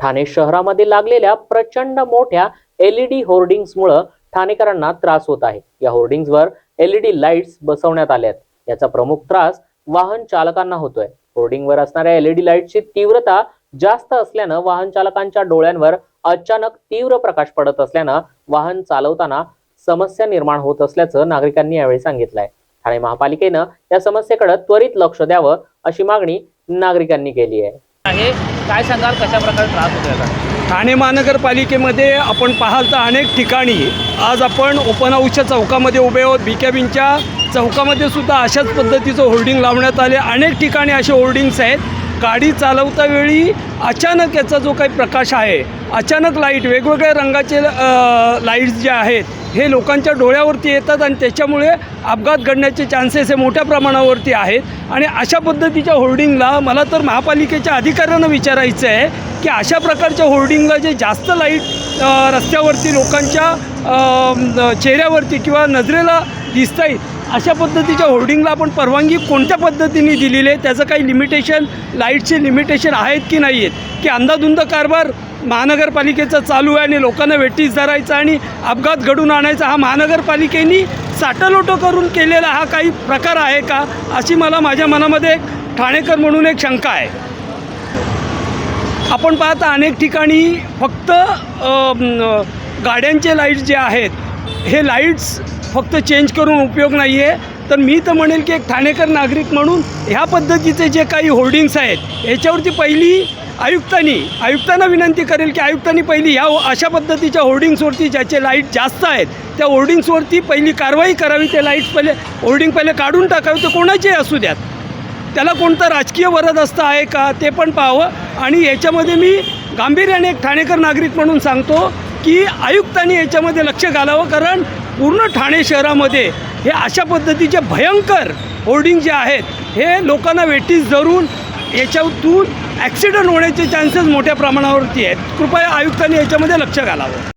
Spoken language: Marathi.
ठाणे शहरामध्ये लागलेल्या प्रचंड मोठ्या एलईडी होर्डिंग्समुळं ठाणेकरांना त्रास होत आहे. या होर्डिंग्सवर एलईडी लाईट्स बसवण्यात आल्यात याचा प्रमुख त्रास वाहन चालकांना होतोय. होर्डिंगवर असणाऱ्या एलईडी लाईटची तीव्रता जास्त असल्यानं वाहन चालकांच्या डोळ्यांवर अचानक तीव्र प्रकाश पडत असल्यानं वाहन चालवताना समस्या निर्माण होत असल्याचं नागरिकांनी यावेळी सांगितलंय. ठाणे महापालिकेनं या समस्येकडे त्वरित लक्ष द्यावं अशी मागणी नागरिकांनी केली आहे. आहे. काय सांगाल कशा प्रकारे त्रास होतो याचा ठाणे महानगरपालिकेमध्ये आपण पाहाल तर अनेक ठिकाणी. आज आपण ओपन हाऊसच्या चौकामध्ये उभे आहोत. बी कॅबिनच्या चौकामध्ये सुद्धा अशाच पद्धतीचं होर्डिंग लावण्यात आले. अनेक ठिकाणी असे होर्डिंग्स आहेत. गाडी चालवता वेळी अचानक याचा जो काही प्रकाश आहे अचानक लाइट वेगवेगळ्या रंगाचे लाईट्स जे आहेत हे लोकांच्या डोळ्यावरती येतात आणि त्याच्यामुळे अपघात घडण्याचे चान्सेस हे मोठ्या प्रमाणावरती आहेत. आणि अशा पद्धतीच्या होर्डिंगला मला तर महापालिकेच्या अधिकाऱ्यांना विचारायचं आहे की अशा प्रकारच्या होर्डिंगला जे जास्त लाइट रस्त्यावरती लोकांच्या चेहऱ्यावरती किंवा नजरेला दिसता येईल अशा पद्धतीच्या होर्डिंगला आपण परवानगी कोणत्या पद्धतीने दिलेली आहे? त्याचं काही लिमिटेशन लाईटचे लिमिटेशन आहेत की नाही आहेत? की अंदाधुंद कारभार महानगरपालिकेचा चालू आहे आणि लोकांना वेटीस धरायचा आणि अपघात घडून आणायचा हा महानगरपालिकेने साटलोटो करून केलेला हा काही प्रकार आहे का? अशी मला माझ्या मनामध्ये एक ठाणेकर म्हणून एक शंका आहे. आपण पाहता अनेक ठिकाणी फक्त गाड्यांचे लाईट्स जे आहेत हे लाईट्स फक्त चेंज करून उपयोग नाही आहे तर मी तर म्हणेल की एक ठाणेकर नागरिक म्हणून ह्या पद्धतीचे जे काही होर्डिंग्स आहेत याच्यावरती पहिली आयुक्तांनी आयुक्तांना विनंती करेल की आयुक्तांनी पहिली ह्या अशा पद्धतीच्या होर्डिंग्सवरती ज्याचे लाइट जास्त आहेत त्या होर्डिंग्सवरती पहिली कारवाई करावी ते लाईट्स पहिले होर्डिंग पहिले काढून टाकावी ते कोणाचेही असू द्यात? त्याला कोणतं राजकीय वरदहस्त आहे का ते पण पाहावं. आणि याच्यामध्ये मी गांभीर्याने एक ठाणेकर नागरिक म्हणून सांगतो की आयुक्तांनी याच्यामध्ये लक्ष घालावं कारण पूर्ण ठाणे शहरामध्ये हे अशा पद्धतीचे भयंकर होर्डिंग जे आहेत हे लोकांना वेटीस धरून याच्यातून ॲक्सिडेंट होण्याचे चान्सेस मोठ्या प्रमाणावरती आहेत. कृपया आयुक्तांनी याच्यामध्ये लक्ष घालावं.